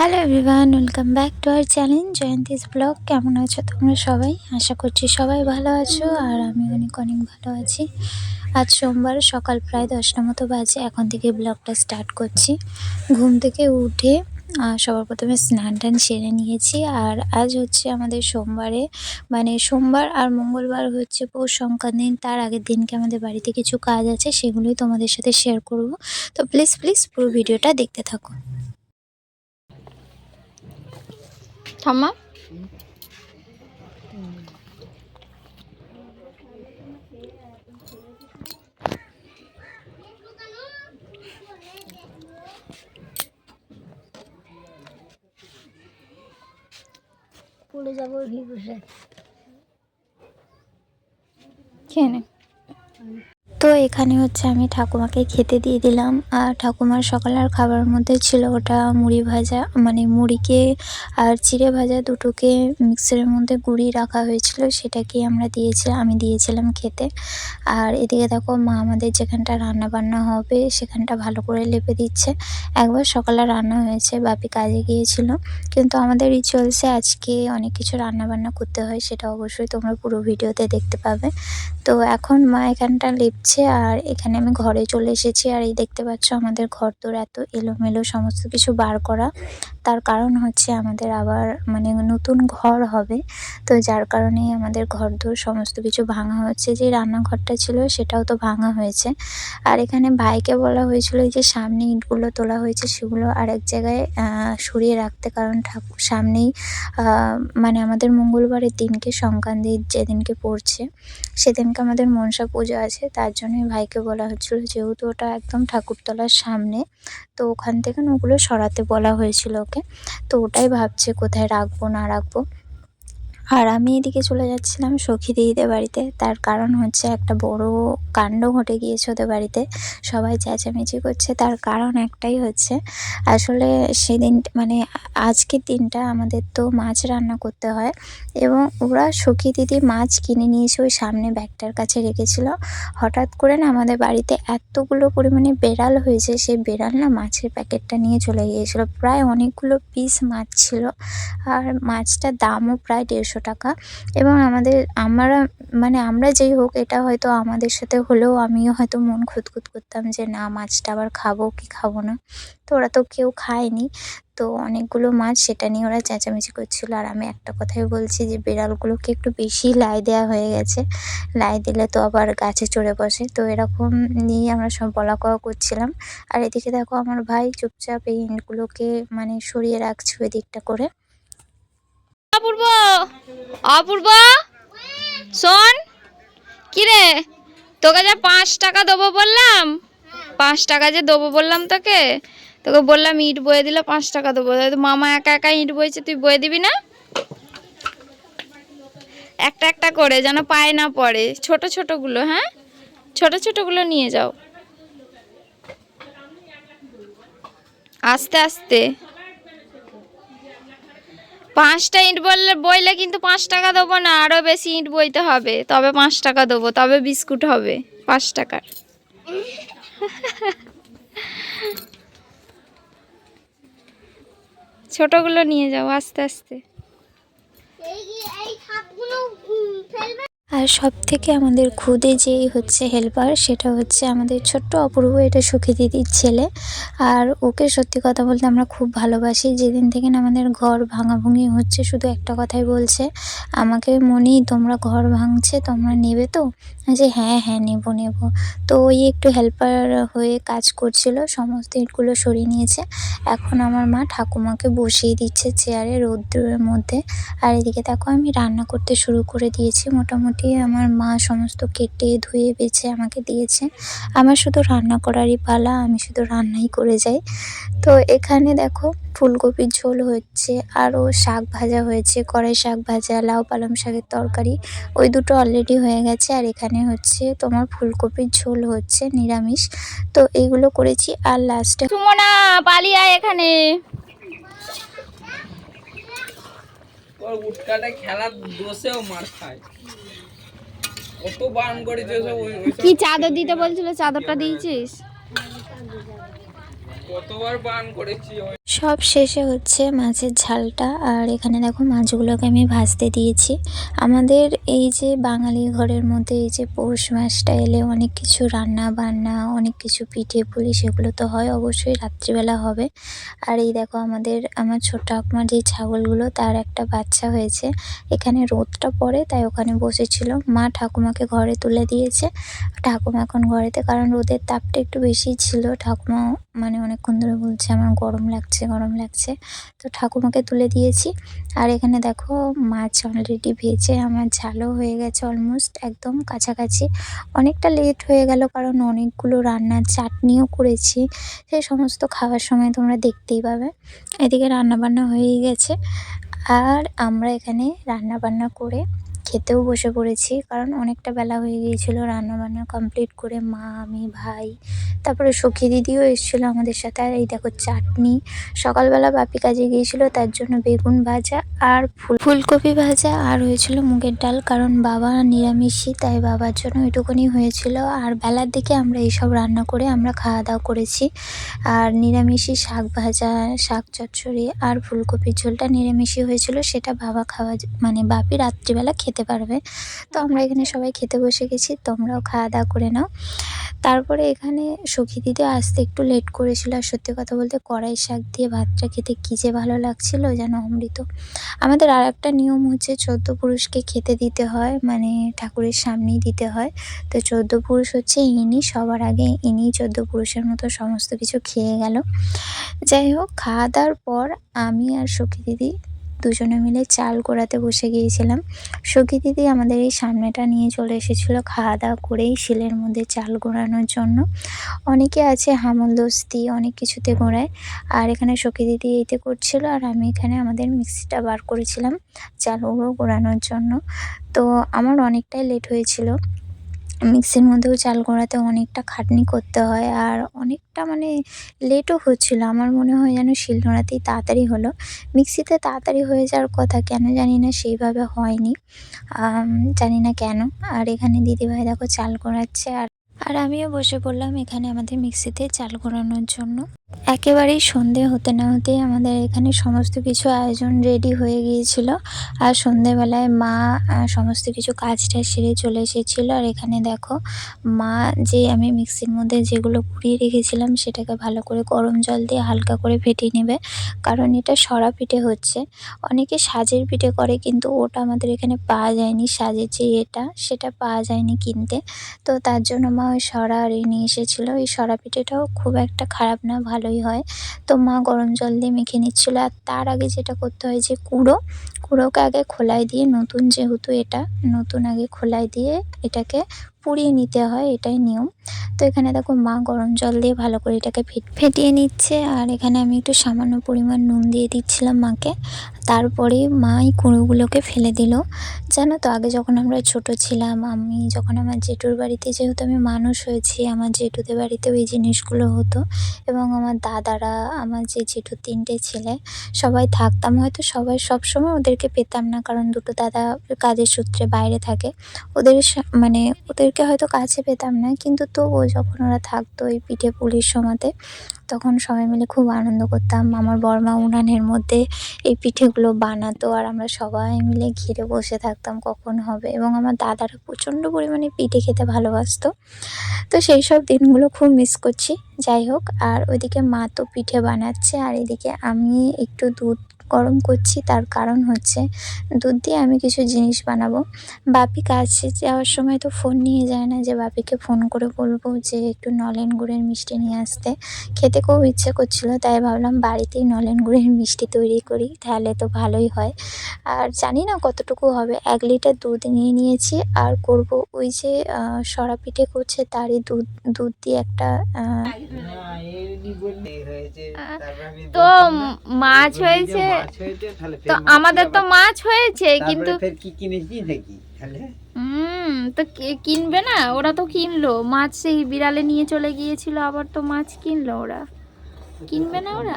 Hello everyone welcome back to our channel Jayanti's blog কেমন আছো তোমরা সবাই? আশা করছি সবাই ভালো আছো আর আমি অনেক অনেক ভালো আছি। আজ সোমবার, সকাল প্রায় দশটা মতো বাজে, এখন থেকে ব্লগটা স্টার্ট করছি। ঘুম থেকে উঠে সবার প্রথমে স্নান টান সেরে নিয়েছি আর আজ হচ্ছে আমাদের সোমবারে মানে সোমবার আর মঙ্গলবার হচ্ছে পৌষ সংক্রান্তি তার আগের দিনকে আমাদের বাড়িতে কিছু কাজ আছে, সেগুলোই তোমাদের সাথে শেয়ার করব। তো প্লিজ প্লিজ পুরো ভিডিওটা দেখতে থাকো। ঠাম্মা পড়ে যাব বসে খেয়ে নে। তো এখানে হচ্ছে আমি ঠাকুমাকে খেতে দিয়ে দিলাম। আর ঠাকুমার সকালের খাবার মধ্যে ছিল ওটা মুড়ি ভাজা মানে মুড়িকে আর চিড়ে ভাজা দুটোকে মিক্সারের মধ্যে গুঁড়ি রাখা হয়েছিল, সেটাকে আমরা দিয়েছিলাম আমি দিয়েছিলাম খেতে। আর এদিকে দেখো মা আমাদের যেখানটা রান্না বান্না হবে সেখানটা ভালো করে লেপে দিচ্ছে। একবার সকালে রান্না হয়েছে, বাপি কাজে গিয়েছিল। কিন্তু আমাদের রিচুয়ালসে আজকে অনেক কিছু রান্না বান্না করতে হয়, সেটা অবশ্যই তোমরা পুরো ভিডিওতে দেখতে পাবে। তো এখন মা এখানটা লিপছে। আর এখানে আমি ঘরে চলে এসেছি আর এই দেখতে পাচ্ছ আমাদের ঘর তোর এত এলোমেলো সমস্ত কিছু বার করা। তার কারণ হচ্ছে আমাদের আবার মানে নতুন ঘর হবে। তো যার কারণে আমাদের ঘর দোর সমস্ত কিছু ভাঙা হচ্ছে। যে রান্নাঘরটা ছিল সেটাও তো ভাঙা হয়েছে। আর এখানে ভাইকে বলা হয়েছিল যে সামনে ইটগুলো তোলা হয়েছে, সেগুলো আরেক জায়গায় সরিয়ে রাখতে। কারণ ঠাকুর সামনেই মানে আমাদের মঙ্গলবারের দিনকে সংক্রান্তি যেদিনকে পড়ছে, সেদিনকে আমাদের মনসা পুজো আছে। তার জন্যই ভাইকে বলা হচ্ছিল, যেহেতু ওটা একদম ঠাকুরতলার সামনে, তো ওখান থেকে ওগুলো সরাতে বলা হয়েছিল, ওকে? তো ওটাই ভাবছে কোথায় রাখব না রাখব। আর আমি এদিকে চলে যাচ্ছিলাম সখী দিদিদের বাড়িতে। তার কারণ হচ্ছে একটা বড় কাণ্ড ঘটে গিয়েছে ওদের বাড়িতে। সবাই চেঁচামেচি করছে। তার কারণ একটাই হচ্ছে, আসলে সেদিন মানে আজকের দিনটা আমাদের তো মাছ রান্না করতে হয় এবং ওরা সখী দিদি মাছ কিনে নিয়েছে ওই সামনে ব্যাগটার কাছে রেখেছিল। হঠাৎ করে না আমাদের বাড়িতে এতগুলো পরিমাণে বেড়াল হয়েছে, সেই বেড়াল না মাছের প্যাকেটটা নিয়ে চলে গিয়েছিল। প্রায় অনেকগুলো পিস মাছ ছিল। আর মাছটার দামও প্রায় দেড়শো টাকা। এবং আমাদের, আমরা মানে আমরা যেই হোক, এটা হয়তো আমাদের সাথে হলেও আমিও হয়তো মন খুঁতখুত করতাম যে, না, মাছটা আবার খাব কি খাব না? তো ওরা তো কেউ খায়নি। তো অনেকগুলো মাছ, সেটা নিয়ে ওরা চেঁচামেচি করছিল। আর আমি একটা কথাই বলছি যে, বিড়ালগুলোকে একটু বেশি লাই দেওয়া হয়ে গেছে। লাই দিলে তো আবার গাছে চড়ে বসে। তো এরকম নিয়ে আমরা সব বলা কওয়া করছিলাম। আর এদিকে দেখো আমার ভাই চুপচাপ এই ইঁটগুলোকে মানে সরিয়ে রাখছে ওই দিকটা করে। অপূর্ব অপূর্ব। শোন কি রে তোকে যে পাঁচ টাকা দেবো বললাম? পাঁচ টাকা যে দেবো বললাম তোকে? তোকে বললাম ইট বয়ে দিলে পাঁচ টাকা দেবো। মামা একা একা ইট বইছে, তুই বয়ে দিবি না? একটা একটা করে যেন পায়ে না পড়ে। ছোট ছোটগুলো হ্যাঁ? ছোট ছোটগুলো নিয়ে যাও। আস্তে আস্তে। পাঁচটা ইট বললে বইলে কিন্তু পাঁচ টাকা দেবো না আরও বেশি ইট বইতে হবে। তবে পাঁচ টাকা দেবো, তবে বিস্কুট হবে, পাঁচ টাকার। ছোটগুলো নিয়ে যাও, আস্তে আস্তে। আর সব থেকে আমাদের খুদে যেই হচ্ছে হেল্পার সেটা হচ্ছে আমাদের ছোট্ট অপূর্ব, এটা সুখী দিদির ছেলে। আর ওকে সত্যি কথা বলতে আমরা খুব ভালোবাসি। যেদিন থেকে না আমাদের ঘর ভাঙাভুঙি হচ্ছে, শুধু একটা কথাই বলছে, আমাকে মনি, তোমরা ঘর ভাঙছে, তোমরা নেবে তো? যে হ্যাঁ হ্যাঁ নেব নেব। তো ওই একটু হেল্পার হয়ে কাজ করছিল, সমস্ত ইটগুলো সরিয়ে নিয়েছে। এখন আমার মা ঠাকুমাকে বসিয়ে দিচ্ছে চেয়ারে রৌদ্রের মধ্যে। আর এদিকে দেখো, আমি রান্না করতে শুরু করে দিয়েছি, মোটামুটি আমার মা সমস্ত কেটে ধুয়ে বেছে আমাকে দিয়েছে। আমার শুধু রান্না করারই পালা আমি শুধু রান্নাই করে যাই। তো এখানে দেখো ফুলকপির ঝোল হচ্ছে আরও শাক ভাজা হয়েছে কড়াই শাক ভাজা লাউ পালং শাকের তরকারি ওই দুটো অলরেডি হয়ে গেছে। আর এখানে হচ্ছে তোমার ফুলকপির ঝোল হচ্ছে নিরামিষ। তো এইগুলো করেছি আর লাস্টে সুমনা পালিয়ে এখানে। খেলার দোষেও মার খায়। কত বান করেছে সব কি চাদর দিতে বলছিল? চাদরটা দিয়েছিস? কতবার বান করেছি সব শেষে হচ্ছে মাছের ঝালটা। আর এখানে দেখো মাছগুলোকে আমি ভাজতে দিয়েছি। আমাদের এই যে বাঙালি ঘরের মধ্যে এই যে পৌষ মাসটা এলে অনেক কিছু রান্না বান্না অনেক কিছু পিঠে পুলি সেগুলো তো হয়, অবশ্যই রাত্রিবেলা হবে। আর এই দেখো আমাদের, আমার ছোট ঠাকুমার যে ছাগলগুলো, তার একটা বাচ্চা হয়েছে। এখানে রোদটা পড়ে, তাই ওখানে বসেছিল। মা ঠাকুমাকে ঘরে তুলে দিয়েছে। ঠাকুমা এখন ঘরেতে, কারণ রোদের তাপটা একটু বেশি ছিল। ঠাকুমা মানে অনেকক্ষণ ধরে বলছে, আমার গরম লাগছে গরম লাগছে। তো ঠাকুমাকে তুলে দিয়েছি। আর এখানে দেখো মাছ অলরেডি ভেজে আমার ঝালও হয়ে গেছে অলমোস্ট একদম কাছাকাছি। অনেকটা লেট হয়ে গেল কারণ অনেকগুলো রান্নার চাটনিও করেছি। সেই সমস্ত খাওয়ার সময় তোমরা দেখতেই পাবে। এদিকে রান্নাবান্না হয়েই গেছে। আর আমরা এখানে রান্নাবান্না করে খেতেও বসে পড়েছি, কারণ অনেকটা বেলা হয়ে গিয়েছিল, রান্নাবান্না কমপ্লিট করে মা, আমি, ভাই, তারপরে সখী দিদিও এসেছিল আমাদের সাথে, আর এই দেখো চাটনি। সকালবেলা বাপি কাজে গিয়েছিল, তার জন্য বেগুন ভাজা আর ফুল, ফুলকপি ভাজা, আর হয়েছিল মুগের ডাল, কারণ বাবা নিরামিষই, তাই বাবার জন্য ওইটুকুনি হয়েছিল। আর বেলার দিকে আমরা এইসব রান্না করে আমরা খাওয়া দাওয়া করেছি। আর নিরামিষই শাক ভাজা, শাক চচ্চড়ি আর ফুলকপির ঝোলটা নিরামিষই হয়েছিল, সেটা বাবা খাওয়া মানে বাপি রাত্রিবেলা খেতে পারবে। তো আমরা এখানে সবাই খেতে বসে গেছি, তোমরাও খাওয়া দাওয়া করে নাও। তারপরে এখানে সখী দিদি আসতে একটু লেট করেছিল আর সত্যি কথা বলতে কড়াই শাক দিয়ে ভাতটা খেতে কী যে ভালো লাগছিল যেন অমৃত। আমাদের আর একটা নিয়ম হচ্ছে চোদ্দ পুরুষকে খেতে দিতে হয় মানে ঠাকুরের সামনেই দিতে হয়। তো চোদ্দ পুরুষ হচ্ছে ইনি, সবার আগে ইনি চোদ্দ পুরুষের মতো সমস্ত কিছু খেয়ে গেল। যাই হোক খাওয়া দাওয়ার পর আমি আর সখী দিদি দুজনে মিলে চাল গোড়াতে বসে গিয়েছিলাম। সখী দিদি আমাদের এই সামনেটা নিয়ে চলে এসেছিল খাওয়া দাওয়া করেই শিলের মধ্যে চাল গোড়ানোর জন্য। অনেকে আছে হামল দস্তি, অনেক কিছুতে গোড়ায়। আর এখানে সখী দিদি এইতে করছিল আর আমি এখানে আমাদের মিক্সিটা বার করেছিলাম চাল গুঁড়ো গোড়ানোর জন্য। তো আমার অনেকটাই লেট হয়েছিল। মিক্সির মধ্যেও চাল গোড়াতে অনেকটা খাটনি করতে হয় আর অনেকটা মানে লেটও হচ্ছিল। আমার মনে হয় যেন শিল নোড়াতেই তাড়াতাড়ি হলো। মিক্সিতে তাড়াতাড়ি হয়ে যাওয়ার কথা কেন জানি না, সেইভাবে হয়নি। জানি না কেন। আর এখানে দিদিভাই দেখো চাল গোড়াচ্ছে আর আর আমিও বসে পড়লাম এখানে আমাদের মিক্সিতে চাল গোড়ানোর জন্য। একেবারেই সন্ধে হতে না হতেই আমাদের এখানে সমস্ত কিছু আয়োজন রেডি হয়ে গিয়েছিল। আর সন্ধেবেলায় মা সমস্ত কিছু কাজটা সেরে চলে এসেছিল। আর এখানে দেখো, মা যে আমি মিক্সির মধ্যে যেগুলো পুড়িয়ে রেখেছিলাম, সেটাকে ভালো করে গরম জল দিয়ে হালকা করে ফেটিয়ে নেবে। কারণ এটা সরা পিঠে হচ্ছে। অনেকে সাজের পিঠে করে, কিন্তু ওটা আমাদের এখানে পাওয়া যায়নি। সাজের যে এটা, সেটা পাওয়া যায়নি কিনতে। তো তার জন্য মা ওই সরা আর নিয়ে এসেছিল। এই সরা পিঠেটাও খুব একটা খারাপ না ভালোই হয়। তো মা গরম জল দিয়ে মেখে নিচ্ছিল। আর তার আগে যেটা করতে হয় যে কুড়ো, কুড়োকে আগে খোলায় দিয়ে, নতুন যেহেতু এটা, নতুন আগে খোলায় দিয়ে এটাকে পুড়িয়ে নিতে হয়, এটাই নিয়ম। তো এখানে দেখো মা গরম জল দিয়ে ভালো করে এটাকে ফেট- ফেটিয়ে নিচ্ছে। আর এখানে আমি একটু সামান্য পরিমাণ নুন দিয়ে দিচ্ছিলাম মাকে। তারপরে মা এই কুঁড়োগুলোকে ফেলে দিল। জানো তো, আগে যখন আমরা ছোট ছিলাম, আমি যখন আমার জেঠুর বাড়িতে, যেহেতু আমি মানুষ হয়েছি, আমার জেঠুদের বাড়িতেও এই জিনিসগুলো হতো। এবং আমার দাদারা, আমার যে জেঠুর তিনটে ছেলে, সবাই থাকতাম। হয়তো সবাই সবসময় ওদেরকে পেতাম না, কারণ দুটো দাদা কাজের সূত্রে বাইরে থাকে। ওদের মানে ওদেরকে হয়তো কাছে পেতাম না, কিন্তু তবুও যখন ওরা থাকতো এই পিঠে পুলির সময়তে তখন সবাই মিলে খুব আনন্দ করতাম। আমার বর্মা উনানের মধ্যে এই পিঠেগুলো বানাতো আর আমরা সবাই মিলে ঘিরে বসে থাকতাম কখন হবে। এবং আমার দাদারা প্রচণ্ড পরিমাণে পিঠে খেতে ভালোবাসতো। তো সেই সব দিনগুলো খুব মিস করছি। যাই হোক, আর ওইদিকে মা তো পিঠে বানাচ্ছে, আর এদিকে আমি একটু দুধ গরম করছি তার কারণ হচ্ছে দুধ দিয়ে আমি কিছু জিনিস বানাবো। বাপি কাছে যাওয়ার সময় তো ফোন নিয়ে যায় না যে বাপিকে ফোন করে বলব যে একটু নলেন গুড়ের মিষ্টি নিয়ে আসতে। খেতে খুব ইচ্ছে করছিল তাই ভাবলাম বাড়িতেই নলেন গুড়ের মিষ্টি তৈরি করি তাহলে তো ভালোই হয়। আর জানি না কতটুকু হবে এক লিটার দুধ নিয়ে নিয়েছি আর করব ওই যে সরা পিঠে করছে তারই দুধ দুধ দিয়ে একটা আহ, তো মাছ হয়েছে। তো আমাদের তো মাছ হয়েছে কিন্তু কি কিনেছি নাকি তাহলে? হুম তো কে- কিনবে না? ওরা তো কিনলো। মাছ সেই বিড়ালে নিয়ে চলে গিয়েছিল আবার তো মাছ কিনলো ওরা। কিনবে না ওরা?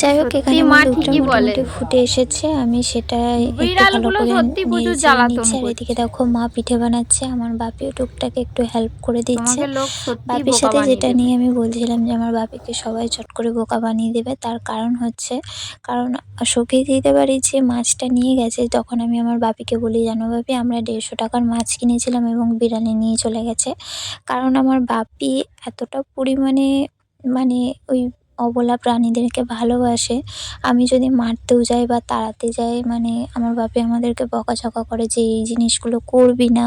যাই হোক এখানে মা আমার দুধটা ঠিকই বলে। ফুটে এসেছে আমি সেটাই একটু ভালো বিড়ালগুলো করে আর করছে। এদিকে দেখো মা পিঠে বানাচ্ছে আমার বাপিও টুকটাক একটু হেল্প করে দিচ্ছে। বাপির সাথে যেটা নিয়ে আমি বলছিলাম যে আমার বাপিকে সবাই চট করে বোকা বানিয়ে দেবে। তার কারণ হচ্ছে কারণ সখী দিতে পারি যে মাছটা নিয়ে গেছে তখন আমি আমার বাপিকে বলি জানো বাপি আমরা দেড়শো টাকার মাছ কিনেছিলাম এবং বিড়ালে নিয়ে চলে গেছে। কারণ আমার বাপি এতটা পরিমাণে মানে ওই অবলা প্রাণীদেরকে ভালোবাসে। আমি যদি মারতেও যাই বা তাড়াতে যাই মানে আমার বাপি আমাদেরকে বকাঝকা করে যে এই জিনিসগুলো করবি না।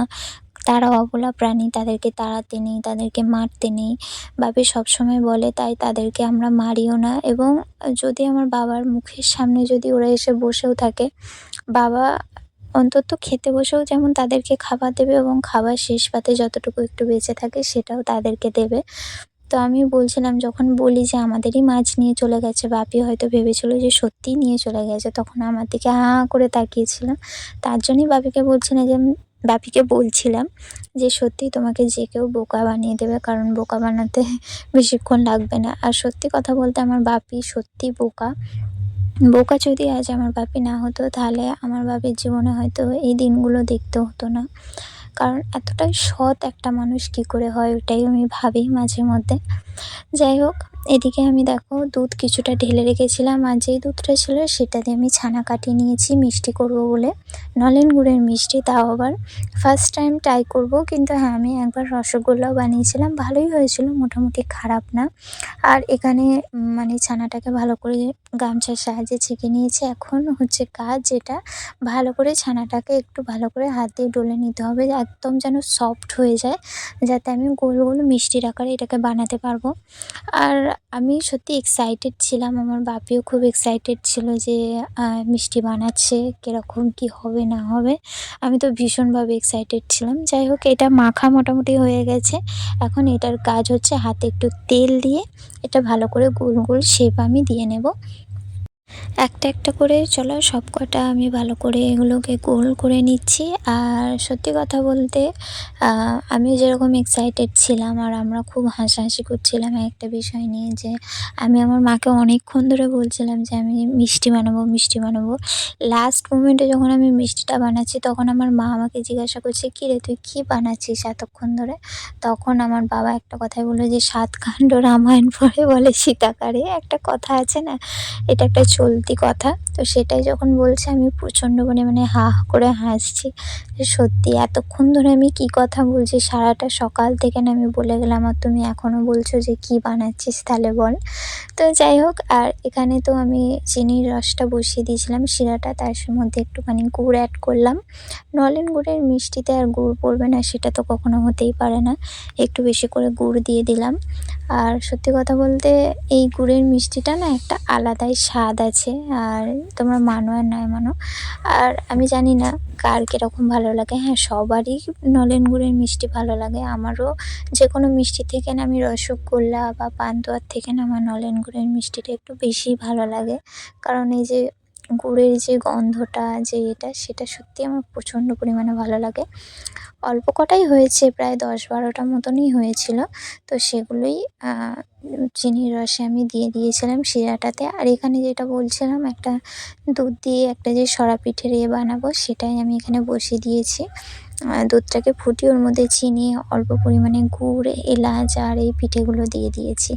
তারা অবলা প্রাণী, তাদেরকে তাড়াতে নেই, তাদেরকে মারতে নেই। বাপি সবসময় বলে, তাই তাদেরকে আমরা মারিও না। এবং যদি আমার বাবার মুখের সামনে যদি ওরা এসে বসেও থাকে, বাবা অন্তত খেতে বসেও যেমন তাদেরকে খাবার দেবে এবং খাবার শেষ পাতে যতটুকু একটু বেঁচে থাকে, সেটাও তাদেরকে দেবে। তো আমি বলছিলাম, যখন বলি যে আমাদেরই মাছ নিয়ে চলে গেছে, বাপি হয়তো ভেবেছিল যে সত্যিই নিয়ে চলে গেছে। তখন আমার দিকে হাঁ করে তাকিয়েছিল তার জন্যই বাপিকে বলছিলাম যে বাপিকে বলছিলাম যে সত্যি তোমাকে যে কেউ বোকা বানিয়ে দেবে, কারণ বোকা বানাতে বেশিক্ষণ লাগবে না। আর সত্যি কথা বলতে আমার বাপি সত্যি বোকা। বোকা যদি আজ আমার বাপি না হতো, তাহলে আমার বাপির জীবনে হয়তো এই দিনগুলো দেখতে হতো না। কারণ এতটাই সৎ একটা মানুষ কী করে হয় ওটাই আমি ভাবি মাঝে মধ্যে। যাই হোক, এদিকে আমি দেখো দুধ কিছুটা ঢেলে রেখেছিলাম আর যেই দুধটা ছিল সেটা দিয়ে আমি ছানা কাটিয়ে নিয়েছি, মিষ্টি করব বলে। নলেন গুড়ের মিষ্টি তাও আবার ফার্স্ট টাইম ট্রাই করব, কিন্তু হ্যাঁ আমি একবার রসগোল্লাও বানিয়েছিলাম, ভালোই হয়েছিল, মোটামুটি খারাপ না। আর এখানে মানে ছানাটাকে ভালো করে গামছার সাহায্যে ছেঁকে নিয়েছি। এখন হচ্ছে কাজ যেটা, ভালো করে ছানাটাকে একটু ভালো করে হাত দিয়ে ডলে নিতে হবে, একদম যেন সফট হয়ে যায়, যাতে আমি গোল গোল মিষ্টির আকারে এটাকে বানাতে পারব। আর আমি সত্যি এক্সাইটেড ছিলাম, আমার বাপিও খুব এক্সাইটেড ছিল যে মিষ্টি বানাচ্ছে, কীরকম কী হবে, না হবে। আমি তো ভীষণভাবে এক্সাইটেড ছিলাম। যাই হোক, এটা মাখা মোটামুটি হয়ে গেছে। এখন এটার কাজ হচ্ছে হাতে একটু তেল দিয়ে, এটা ভালো করে গোল গোল শেপ আমি দিয়ে নেব। একটা একটা করে, চলো সব কটা আমি ভালো করে এগুলোকে গোল করে নিচ্ছি। আর সত্যি কথা বলতে আমি যেরকম এক্সাইটেড ছিলাম আর আমরা খুব হাসাহাসি করছিলাম একটা বিষয় নিয়ে যে, আমি আমার মাকে অনেকক্ষণ ধরে বলছিলাম যে, আমি মিষ্টি বানাবো মিষ্টি বানাবো। লাস্ট মোমেন্টে যখন আমি মিষ্টিটা বানাচ্ছি, তখন আমার মা আমাকে জিজ্ঞাসা করছে, কী রে, তুই কী বানাচ্ছিস এতক্ষণ ধরে? তখন আমার বাবা একটা কথাই বলল যে, সাত কাণ্ড রামায়ণ পরে বলে সীতাকারে। একটা কথা আছে না, এটা একটা চলতি কথা। তো সেটাই যখন বলছে, আমি প্রচণ্ড পরিমাণে হা হা করে হাসছি। যে সত্যি, এতক্ষণ ধরে আমি কী কথা বলছি? সারাটা সকাল থেকে না আমি বলে গেলাম, আর তুমি এখনও বলছো যে কী বানাচ্ছিস তাহলে বল। তো যাই হোক, আর এখানে তো আমি চিনির রসটা বসিয়ে দিয়েছিলাম, শিরাটা তার মধ্যে একটুখানি গুড় অ্যাড করলাম। নলেন গুড়ের মিষ্টিতে আর গুড় পড়বে না, সেটা তো কখনো হতেই পারে না। একটু বেশি করে গুড় দিয়ে দিলাম। আর সত্যি কথা বলতে এই গুড়ের মিষ্টিটা না একটা আলাদাই স্বাদ আছে, আর তোমরা মানো আর নয় মানো। আর আমি জানি না কার কীরকম ভালো লাগে। হ্যাঁ সবারই নলেন গুড়ের মিষ্টি ভালো লাগে। আমারও যে কোনো মিষ্টি থেকে না আমি রসগোল্লা বা পান্তুয়ার থেকে না আমার নলেন গুড়ের মিষ্টিটা একটু বেশিই ভালো লাগে। কারণ এই যে গুড়ের যে গন্ধটা যে এটা, সেটা সত্যি আমার প্রচণ্ড পরিমাণে ভালো লাগে। অল্প কটাই হয়েছে, প্রায় দশ বারোটা মতনই হয়েছিল। তো সেগুলোই চিনির রসে আমি দিয়ে দিয়েছিলাম শিরাটাতে। আর এখানে যেটা বলছিলাম, একটা দুধ দিয়ে একটা যে সরা পিঠের ইয়ে বানাবো, সেটাই আমি এখানে বসিয়ে দিয়েছি। দুধটাকে ফুটিয়ে ওর মধ্যে চিনি, অল্প পরিমাণে গুড়, এলাচ আর এই পিঠেগুলো দিয়ে দিয়েছি।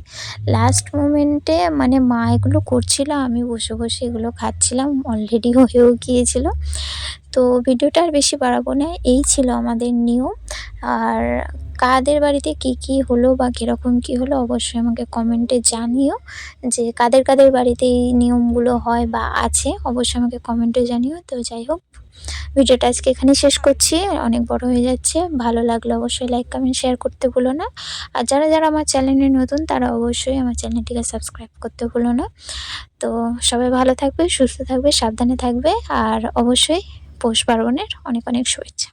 লাস্ট মোমেন্টে মানে মা এগুলো করছিল, আমি বসে বসে এগুলো খাচ্ছিলাম অলরেডি হয়েও গিয়েছিল। তো ভিডিওটা আর বেশি বাড়াবো না, এই ছিল আমাদের নিয়ম। আর কাদের বাড়িতে কি কি হলো বা কীরকম কি হলো, অবশ্যই আমাকে কমেন্টে জানিও। যে কাদের কাদের বাড়িতে এই নিয়মগুলো হয় বা আছে, অবশ্যই আমাকে কমেন্টে জানিও। তো যাই হোক ভিডিওটা আজকে এখানে শেষ করছি। অনেক বড় হয়ে যাচ্ছে। ভালো লাগলে অবশ্যই লাইক কমেন্ট শেয়ার করতে ভুলো না। আর যারা যারা আমার চ্যানেলে নতুন, তারা অবশ্যই আমার চ্যানেলটিকে সাবস্ক্রাইব করতে ভুলো না। তো সবাই ভালো থাকবে, সুস্থ থাকবে, সাবধানে থাকবে। আর অবশ্যই পৌষ পার্বণের অনেক অনেক শুভেচ্ছা।